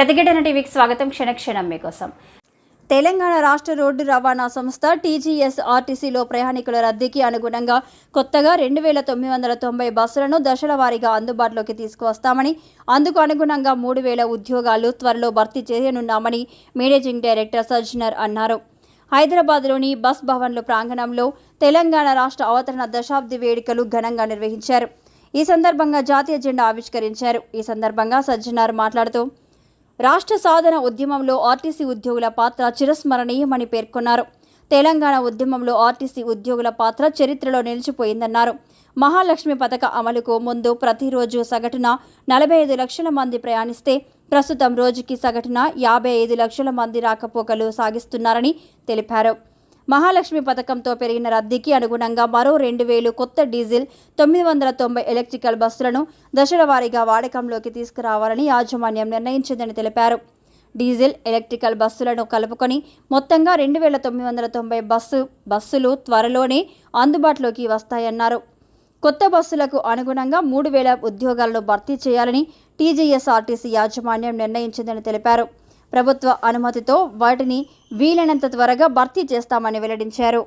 ప్రతిఘటన టీవీకి స్వాగతం. క్షణక్షణం మీకోసం. తెలంగాణ రాష్ట్ర రోడ్డు రవాణా సంస్థ టీజీఎస్ ఆర్టీసీలో ప్రయాణికుల రద్దీకి అనుగుణంగా కొత్తగా రెండు వేల తొమ్మిది వందల తొంభై బస్సులను దశల వారీగా అందుబాటులోకి తీసుకువస్తామని అందుకు అనుగుణంగా మూడు వేల ఉద్యోగాలు త్వరలో భర్తీ చేయనున్నామని మేనేజింగ్ డైరెక్టర్ సజ్జనర్ అన్నారు. హైదరాబాద్లోని బస్ భవన్లు ప్రాంగణంలో తెలంగాణ రాష్ట్ర అవతరణ దశాబ్ది వేడుకలు ఘనంగా నిర్వహించారు. ఈ సందర్భంగా జాతీయ జెండా ఆవిష్కరించారు. ఈ సందర్భంగా సజ్జనార్ మాట్లాడుతూ రాష్ట్ర సాధన ఉద్యమంలో ఆర్టీసీ ఉద్యోగుల పాత్ర చిరస్మరణీయమని పేర్కొన్నారు. తెలంగాణ ఉద్యమంలో ఆర్టీసీ ఉద్యోగుల పాత్ర చరిత్రలో నిలిచిపోయిందన్నారు. మహాలక్ష్మి పథక అమలుకు ముందు ప్రతిరోజు సగటున నలభై ఐదు లక్షల మంది ప్రయాణిస్తే ప్రస్తుతం రోజుకి సగటున యాభై ఐదు లక్షల మంది రాకపోకలు సాగిస్తున్నారని తెలిపారు. మహాలక్ష్మి పథకంతో పెరిగిన రద్దీకి అనుగుణంగా మరో రెండు వేలు కొత్త డీజిల్ తొమ్మిది వందల తొంభై ఎలక్ట్రికల్ బస్సులను దశల వారీగా వాడకంలోకి తీసుకురావాలని యాజమాన్యం నిర్ణయించిందని తెలిపారు. డీజిల్ ఎలక్ట్రికల్ బస్సులను కలుపుకొని మొత్తంగా రెండు వేల తొమ్మిది వందల తొంభై బస్సు బస్సులు త్వరలోనే అందుబాటులోకి వస్తాయన్నారు. కొత్త బస్సులకు అనుగుణంగా మూడు వేల ఉద్యోగాలను భర్తీ చేయాలని టీజీఎస్ఆర్టీసీ యాజమాన్యం నిర్ణయించిందని తెలిపారు. ప్రభుత్వ అనుమతితో వాటిని వీలైనంత త్వరగా భర్తీ చేస్తామని వెల్లడించారు.